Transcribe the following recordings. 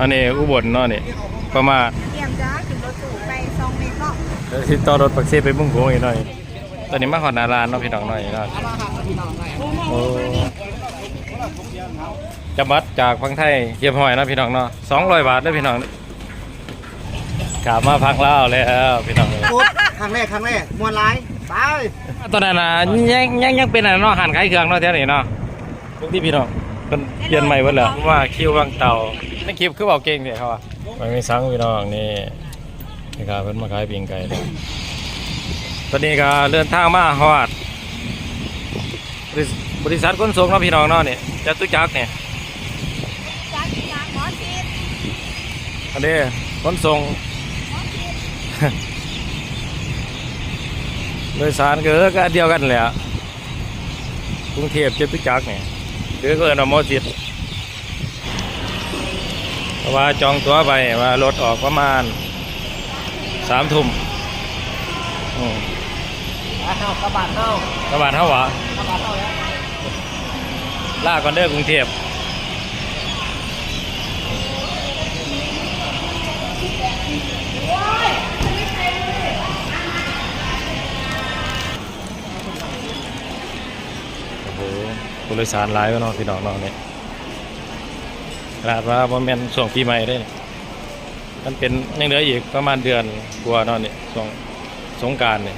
อันนี้อุบลเนาะนี่ประมาณเยี่ยมจ้าขึ้นรถสู่ไปซองเมตรเนาะเดี๋ยวสิต่อรถปักเสไปมุ่งโกงอีกหน่อย ตอนนี้มาหอดหนาลานเนาะพี่น้องหน่อยเนาะโอ้จะบัดจากพังไทยเยี่ยมหอยเนาะพี่น้องเนาะสองร้อยบาทเด้อพี่น้องกลับมาพักแล้วแล้วพี่น้องปุ๊บครั้งแรกครั้งแรกมวนร้ายไปตอนนั้นน่ะยังยังยังเป็นอันเนาะหันขายเครื่องเนาะแถวนี้เนาะพวกที่พี่น้อง เป็นเปลี่ยนใหม่เบิดแล้วเพราะว่าคิวบางเต่าในคลิปคือเบาเก่งเนี่ยเขาว่าไม่มีสังพี่น้องนี่นี่ครับเพิ่นมาขายปิงไก่เลยตอนนี้ก็เดินทางมาฮอดบริษบริษัทขนส่งเนาะพี่น้องเนาะนี่จตุจักรเนี่ยจ้ากินยาหมอชิดอันนี้ขนส่งโดยสารก็ก็อันเดียวกันแหละกรุงเทพจตุจักรเนี่ย หรือก็เอินว่าหมอจิตเพราะว่าจองตั๋วไปว่ารถออกประมาณสามทุ่มอืมเฮากระบาดเฮาระบาดเท่าวะกระบาดเฮาแล้วล่าก่อนเด้อกรุงเทพ ดยสารหลายแล้วเนพี่น้องนาะเนี่ยขนาดว่าบ่แม่นช่วงปีใหม่ได้มันเป็นยังเหลืออีกประมาณเดือนกว่านาะเนี่ยช่วงสงการเนี่ย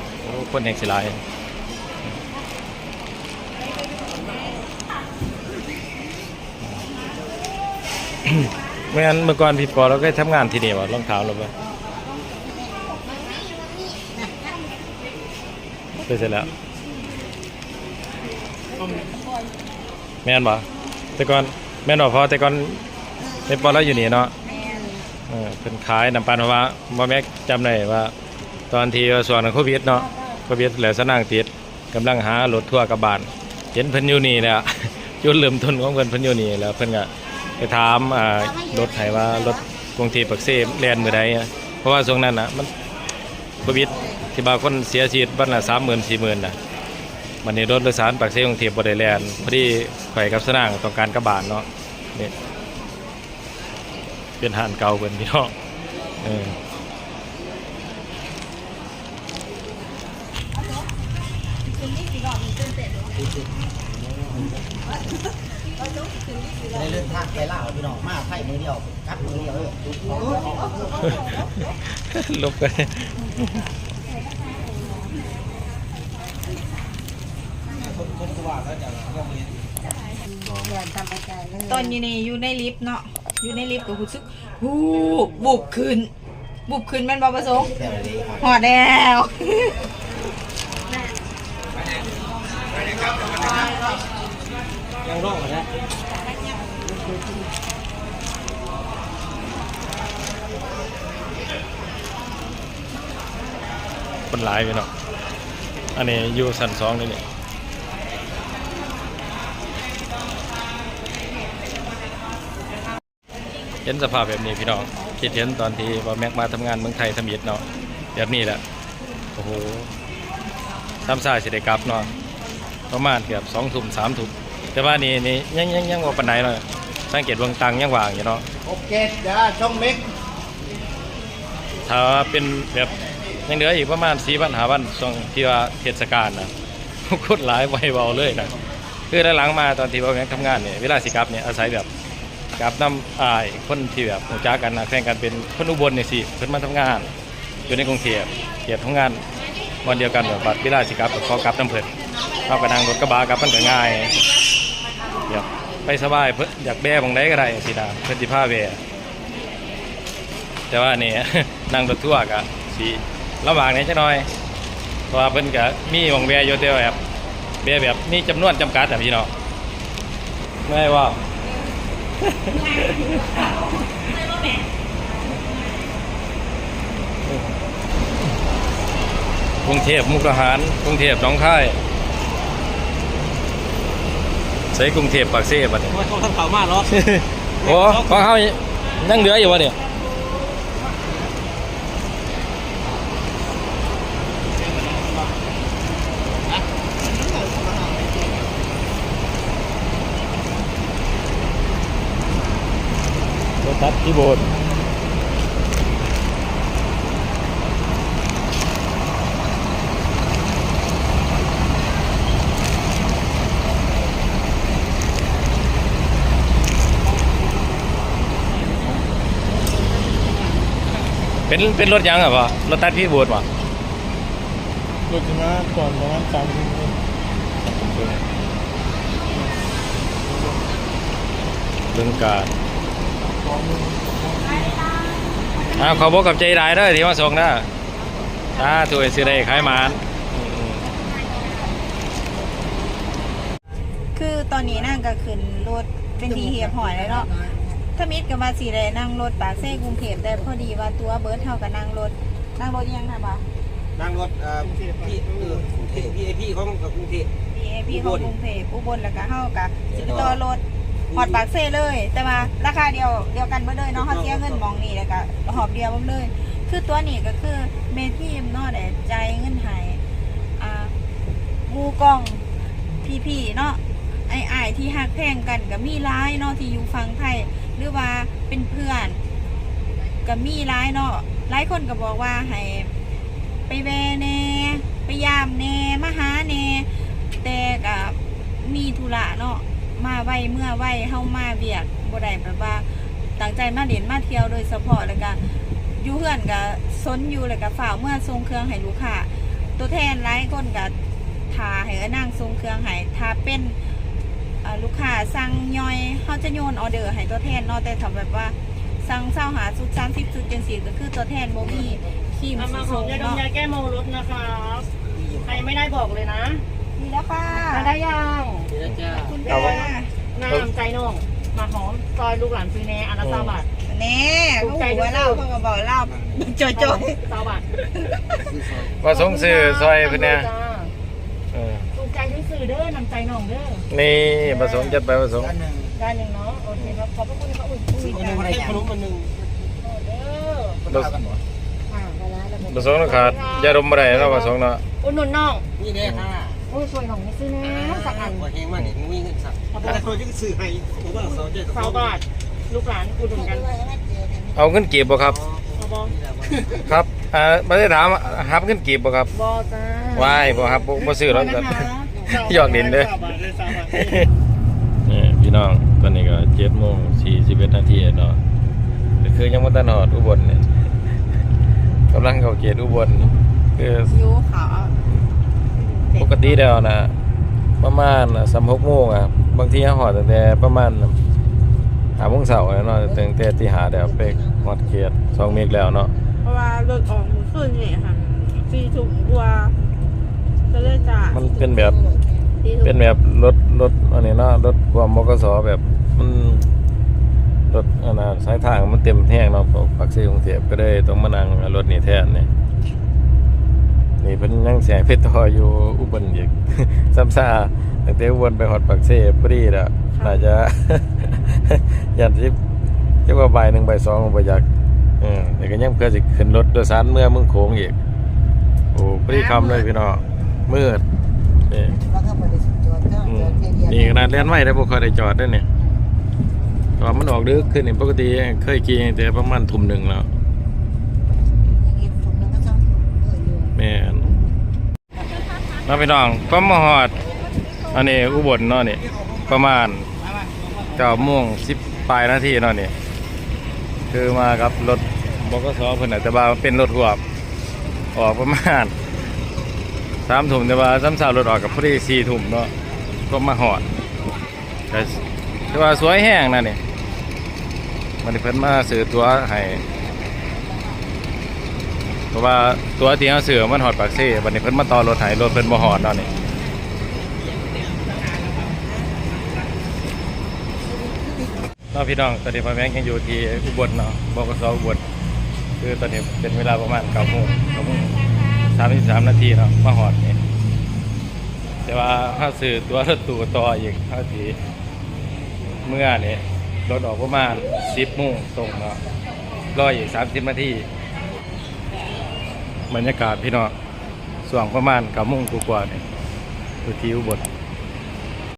คนแห่งสิหลายไม่งั้นเมื่อก่อนพี่ปอเราก็ทำงานที่นี่วะลองถาเราไปไปเสร็จแล้ว แม่นบ่แต่ก่อนแม่นบ่พอแต่ก่อนพี่ปอเราอยู่นี่เนาะแมนเออเป็นขายน้ำปันเพราะว่าบ่แม็กจำได้ว่า ตอนที่ส่วนของโควิดเนาะโควิดแล้วสนางติดกำลังหารถทั่วร์กลับบ้านเห็นเพิ่นอยู่นี่แหละจุดเริ่มต้นของเพิ่นเพิ่นอยู่นี่แล้วเพิ่นก็ไปถามอ่ารถไถว่ารถกรุงเทพปักเสมแล่นมื้อใดอะเพราะว่าช่วงนั้นน่ะมันโควิดที่บางคนเสียชีวิตวันละ30,000 40,000น่ะ วันนี้รถโดยสารปักเสกรุงเทพบ่ได้แล่นพอดีข่อยกับสนางต้องการกลับบ้านเนาะนี่เป็นห้านเก่าเพิ่นพี่น้องเออได้เดินทางไปลาวพี่น้องมาไทยมือเดียวกลับมือเดียวเลยลบไป ตอนอยู่ในอยู่ในลิฟต์เนาะอยู่ในลิฟต์ก็รู้สึกฮู้บุบขึ้น บุบขึ้นแม่นบ่ประสงค์แต่เลยครับหอดแล้วยังร้องนะคนหลายไปเนาะอันนี้อยู่สันสองเลยเนี่ย เห็นสภาพแบบนี้พี่น้องคิดเห็นตอนที่ว่าแม็กมาทำงานเมืองไทยทำยิดเนาะแบบนี้แหละโอ้โหทำสายสิได้กลับเนาะประมาณเกือบสองทุ่มสามทุ่มแต่ว่านี่นี่ยังยังยังว่าปันไหนเนาะสังเกตวงตังยังว่างอยู่เนาะโอเคเดี๋ยวช่องเม็กถ้าเป็นแบบยังเหลืออีกประมาณสี่พันหาพันช่วงที่ว่าเทศกาลนะโคตรหลายไวเบาเลยนะคือด้านหลังมาตอนที่ว่าแม่งทำงานเนี่ยเวลาสิกลับเนี่ยอาศัยแบบ กลับน้ำอายคนที่แบบรู้จักกันนะแข่งกันเป็นคนอุบลเนี่ยสิเพิ่นมาทำงาน อยู่ในกรุงเทพเกียรทำงานวันเดียวกันแบบบัดเวลาสิกลับขอกลับน้ำเพิ่นเอากระดังรถกระบะกับมันก็ง่ายแบบไปสบายเพิ่นอยากแบ่บงไดก็ได้สินะเพิ่นสิพาแบ่แต่ว่านี่นั่งรถทั่วกะสีระหว่างนี้จะน้อยเพราะว่าเพิ่นกะมีหมองแวอยู่แต่ว่าแบบแวแบบมีจำนวนจำกัดแต่พี่น้องไม่ว่า กรุงเทพมุกดาหารกรุงเทพหนองคายใส่กรุงเทพปากเซ่บัดนี้ว่าเขาทำเขามาหรอ โอ้ของเขายังเหลืออยู่วะเนี่ย ตัดที่โบสถ์เป็นเป็นรถยังอะปะรถตัดพี่โบสถ์ปะรถจะมาก่อนประมาณสามชั่วโมงเรื่องการ อ้าวขอบอกกับใจได้เด้อที่มาส่งนะถ้าตัวไอ้ซื้อได้ขายหมานอืมคือตอนนี้นั่งก็ขึ้นรถเป็นทีเหียบหอยแล้วเนาะถ้ามิดกับมาสีแดนั่งรถปากเซ่กรุงเทพแต่พอดีว่าตัวเบิร์ดเท่ากับนั่งรถนั่งรถยังค่ะปะนั่งรถเอ่อพี่เออพี่พี่พี่ของกรุงเทพพี่พี่เขากรุงเทพอุบลแล้วก็เฮากับสิบต่อรถ หอดปากเซ่เลย แต่ว่าราคาเดียวเดียวกันเบ่เลยเนาะเขาเสียเงินหมองนี่แล้วก็หอบเดียวเบ่เลย คือตัวนี้ก็คือเมทีมเนาะแต่ใจายเงินใหายอ่าหมูกล้องพี่ๆเนาะไอ้ไอ้ายที่ฮักแพงกันก็มีร้ายเนาะที่อยู่ฝั่งไทย หรือว่าเป็นเพื่อนก็มีร้ายเนาะหลายคนก็บอกว่าให้ไปแวแหน่ไปยามแหน่มาหาแหน่แต่ก็มีธุระเนาะ มาไวเมื่อไวเฮามาเบียกบ่ได้แบบว่าตั้งใจมาเรียนมาเที่ยวโดยเฉพาะแล้วก็อยู่เฮือนก็ซนอยู่แล้วก็ฝ่าเมื่อส่งเครื่องให้ลูกค้าตัวแทนหลายคนก็ทาให้นั่งส่งเครื่องให้ถ้าเป็นลูกค้าสั่งย่อยเขาจะโยนออเดอร์ให้ตัวแทนเนาะแต่ถ้าแบบว่าสั่งเศร้าหาสุดสามสิบสุดจังสี่ก็คือตัวแทนโบ่มีขีมเอาสีมาของยาดมเนาะยาแก้เมารถนะครับใครไม่ได้บอกเลยนะ มีแล้วค่ะมาได้ยังเดี๋ยวจะคุณเอาป้าไว้น้ำใจน้องมาหอมซอยลูกหลานซื้อแน่อันละสามบาทแน่เขาหัวเล่าเขาก็บอกเล่าจอยจอยสามบาทว่าส่งซื้อซอยเพิ่นเนี่ยเออถูกใจที่สื่อเด้อนำใจน้องเด้อนี่ประสงค์จัดไปประสงค์อันหนึ่งได้หนึ่งเนาะโอเคครับขอบพระคุณครับอุ้ยอุ้ยอันหนึ่งอะไรอย่างขนมอันหนึ่งเด้อเท่ากันหมดอ่าไปแล้วแล้วผมประสงค์ต้องขาดยาดมบ่ได้เนาะประสงค์เนาะ อุดหนุนน้องนี่แน่ค่ะ โอ้ยช่วยน้องไม่ซื้อแน่สักอันหัวแห้งมากนี่มึงมีเงินสักแต่คนที่ซื้อให้ผมว่าสองเจ็ดสาวบาทลูกหลานอุดหนุนกันเอาเงินกีบบ่ครับเอาบอครับอ่าบ่ได้ถามหับเงินกีบบ่ครับบอจ้าว้ายบ่ครับบ่บ่ซื้อหรอกนะคะหยอกเล่นเด้อสาวบาทเลยสาวบาทนี่พี่น้องตอนนี้ก็7โมง41นาทีเนาะก็คือยังบ่ทันฮอดอุบลเนี่ยกำลังเข้าเขตอุบลคือยูขาว ปกติแล้วนะประมาณสามหกโมงอะบางทีหอดตั้งแต่ประมาณหาโมงเสาร์เนาะตั้งแต่ที่หาเดี๋ยวไปหอดเขียดสองเมกแล้วเนาะเพราะว่ารถออกมือขึ้นนี่ค่ะสี่ถุงกว่าก็เลยจะมันเป็นแบบเป็นแบบรถรถอันนี้เนาะรถความมกสแบบมันรถอันนะสายทางมันเต็มแห้งเนาะปักซีกรุงเทพก็ได้ต้องมานั่งรถนี่แทนนี่ นี่เพิ่นยังแสงเพชรทออยู่อุบลอีกซ้ำซาตั้งแต่อุบลไปฮอดปักเซ่พอดีแล้วน่าจะยันสิจะว่าใบายหนึ่งใบายสองใบอยากเออแต่ก็ยังเพื่อสิขึ้นรถโดยสารเมื่อมึงโค้งอีกโอ้พอดีคำเลยพี่น้องมืดนี่แล้วก็บริสุทธิ์จอดเครื่องอืจมอดเทียนเทียนนี่ขนาดเลี้ยนไม่ได้บ่ค่อยได้จอดด้วยเนี่ยตอนมันออกดึกขึ้นนี่ปกติเคยขี่แต่ประมาณทุ่มหนึ่งแล้ว อย่างนี้ผมนึงก็ช่างเอออยู่ แม่นน้องพี่น้องก็มาฮอด อันนี้อุบลเนาะนี่ ประมาณเก้าโมงสิบปลายนาทีเนาะนี่ คือมากับรถบกสเพิ่นน่ะแต่ว่าเป็นรถหัวบออกประมาณสามทุ่มแต่ว่าซ้ำสาวรถออกกับพอดีสี่ทุ่มเนาะก็มาหอดแต่แต่ว่าสวยแห้งนะนี่มันเพิ่นมาซื้อตัวให้ เพราะว่าตัวที่เขาซื้อมันหอดปากเซ่บัดนี้เพิ่นมาต่อรถให้รถเพิ่นบ่หอดเนาะนี่เนาะพี่น้องตอนนี้พ่อแม่ยังอยู่ที่อุบลเนาะบกสอุบลคือตอนนี้เป็นเวลาประมาณเก้าโมงเก้าโมงสามสิบสามนาทีเนาะมาหอดนี่แต่ว่าถ้าซื้อตัวรถตู้ต่ออีกถ้าทีเมื่อเนี่ยรถออกประมาณสิบโมงตรงเนาะรออีกสามสิบนาที บรรยากาศพี่น้องส่วงประมาณกับมุ่งกว่าเนี่อยู่ที่อุบล